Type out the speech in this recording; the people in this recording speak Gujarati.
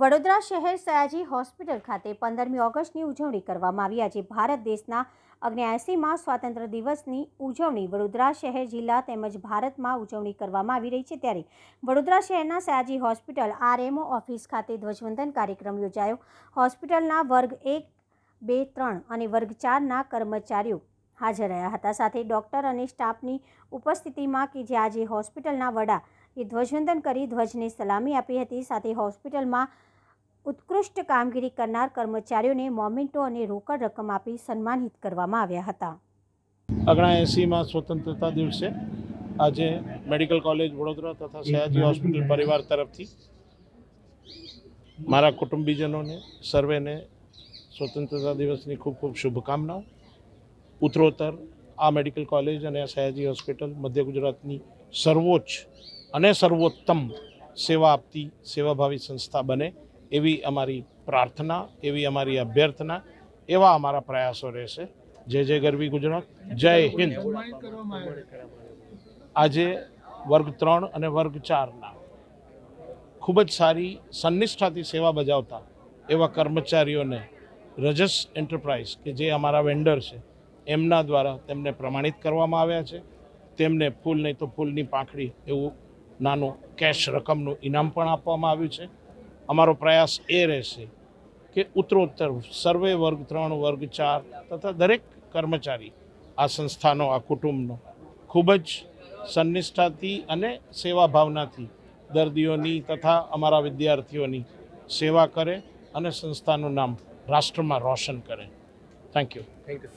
વડોદરા શહેર સયાજી હોસ્પિટલ ખાતે પંદરમી ઓગસ્ટની ઉજવણી કરવામાં આવી આજે ભારત દેશના અગ્નેએસીમાં સ્વાતંત્ર્ય દિવસની ઉજવણી વડોદરા શહેર જિલ્લા તેમજ ભારતમાં ઉજવણી કરવામાં આવી રહી છે. ત્યારે વડોદરા શહેરના સયાજી હોસ્પિટલ આરએમઓ ઓફિસ ખાતે ધ્વજવંદન કાર્યક્રમ યોજાયો. હોસ્પિટલના વર્ગ એક, બે, ત્રણ અને વર્ગ ચારના કર્મચારીઓ હાજર રહ્યા હતા. સાથે ડૉક્ટર અને સ્ટાફની ઉપસ્થિતિમાં કે જે આજે હોસ્પિટલના વડા એ ધ્વજવંદન કરી ધ્વજને સલામી આપી હતી. સાથે હોસ્પિટલમાં ઉત્કૃષ્ટ કામગીરી કરનાર કર્મચારીઓને મોમેન્ટો અને રોકડ રકમ આપી સન્માનિત કરવામાં આવ્યા હતા. અગણા એંસીમાં સ્વતંત્રતા દિવસે આજે મેડિકલ કોલેજ વડોદરા તથા સયાજી હોસ્પિટલ પરિવાર તરફથી મારા કુટુંબીજનોને, સર્વેને સ્વતંત્રતા દિવસની ખૂબ ખૂબ શુભકામનાઓ. ઉત્તરોત્તર આ મેડિકલ કોલેજ અને સયાજી હોસ્પિટલ મધ્ય ગુજરાતની સર્વોચ્ચ અને સર્વોત્તમ સેવા આપતી સેવાભાવી સંસ્થા બને. એવી અમારી પ્રાર્થના, એવી અમારી અભ્યર્થના, એવા અમારા પ્રયાસો રહેશે. જય જય ગરવી ગુજરાત, જય હિન્દ. આજે વર્ગ ત્રણ અને વર્ગ ચારના ખૂબ જ સારી સન્નિષ્ઠાથી સેવા બજાવતા એવા કર્મચારીઓને રજસ એન્ટરપ્રાઇઝ કે જે અમારા વેન્ડર છે, એમના દ્વારા તેમને પ્રમાણિત કરવામાં આવ્યા છે. તેમને ફૂલ નહીં તો ફૂલની પાંખડી એવું નાનું કેશ રકમનું ઇનામ પણ આપવામાં આવ્યું છે. અમારો પ્રયાસ એ રહેશે કે ઉત્તરોત્તર સર્વે વર્ગ ત્રણ વર્ગ ચાર તથા દરેક કર્મચારી આ સંસ્થાનો, આ કુટુંબનો ખૂબ જ સન્નિષ્ઠાથી અને સેવા ભાવનાથી દર્દીઓની તથા અમારા વિદ્યાર્થીઓની સેવા કરે અને સંસ્થાનું નામ રાષ્ટ્રમાં રોશન કરે. Thank you thank you